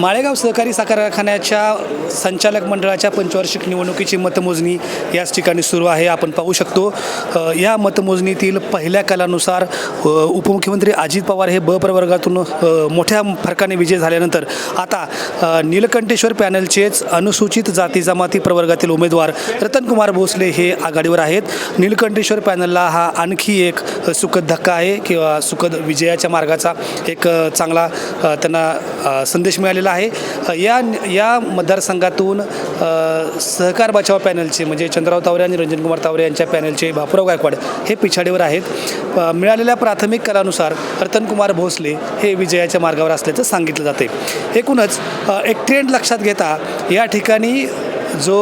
माळेगाव सहकारी साखर कारखान्याच्या संचालक मंडळाच्या पंचवार्षिक निवडणुकीची मतमोजणी याच ठिकाणी सुरू आहे. आपण पाहू शकतो या मतमोजणीतील पहिल्या कालानुसार उपमुख्यमंत्री अजित पवार हे ब प्रवर्गातून मोठ्या फरकाने विजय झाल्यानंतर आता नीलकंठेश्वर पॅनलचेच अनुसूचित जाती जमाती प्रवर्गातील उमेदवार रतनकुमार भोसले हे आघाडीवर आहेत. नीलकंठेश्वर पॅनलला हा आणखी एक सुखद धक्का आहे किंवा सुखद विजयाच्या मार्गाचा एक चांगला त्यांना संदेश मिळालेला आहे. या या मतदारसंघातून सहकार बचाव पॅनलचे म्हणजे चंद्रराव तावरे आणि रंजनकुमार तावरे यांच्या पॅनलचे बापूराव गायकवाड हे पिछाडीवर आहेत. मिळालेल्या प्राथमिक कलानुसार रतनकुमार भोसले हे विजयाच्या मार्गावर असल्याचं सांगितलं जाते. एकूणच एक ट्रेंड लक्षात घेता या ठिकाणी जो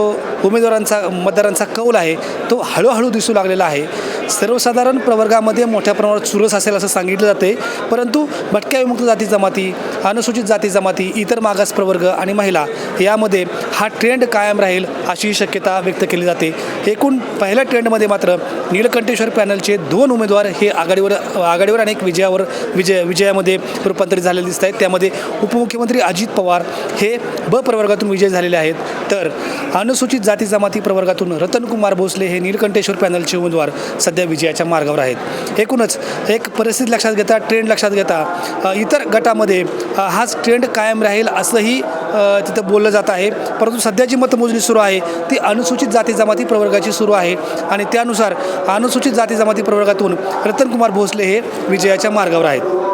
उमेदवारांचा मतदारांचा कौल आहे तो हळूहळू दिसू लागलेला आहे. सर्वसाधारण प्रवर्गामध्ये मोठ्या प्रमाणात चुरस असेल असं सांगितलं जाते परंतु भटक्या विमुक्त जाती जमाती अनुसूचित जाती जमाती इतर मागास प्रवर्ग आणि महिला यामध्ये हा ट्रेंड कायम राहील अशी शक्यता व्यक्त केली जाते. एकूण पहिल्या ट्रेंडमध्ये मात्र नीलकंठेश्वर पॅनलचे दोन उमेदवार हे आघाडीवर आघाडीवर अनेक विजयावर विजय विजयामध्ये रूपांतरित झालेले दिसत आहेत. त्यामध्ये उपमुख्यमंत्री अजित पवार हे ब प्रवर्गातून विजय झालेले आहेत. तर अनुसूचित जाती जमाती प्रवर्गातून रतनकुमार भोसले हे नीलकंठेश्वर पॅनलचे उमेदवार सध्या विजयाच्या मार्गावर आहेत. एकूणच एक परिस्थिती लक्षात घेता ट्रेंड लक्षात घेता इतर गटामध्ये हाच ट्रेंड कायम राहील असंही तिथं बोललं जात आहे. परंतु सध्या जी मतमोजणी सुरू आहे ती अनुसूचित जाती जमाती प्रवर्गाची सुरू आहे आणि त्यानुसार अनुसूचित जाती जमाती प्रवर्गातून रतनकुमार भोसले हे विजयाच्या मार्गावर आहेत.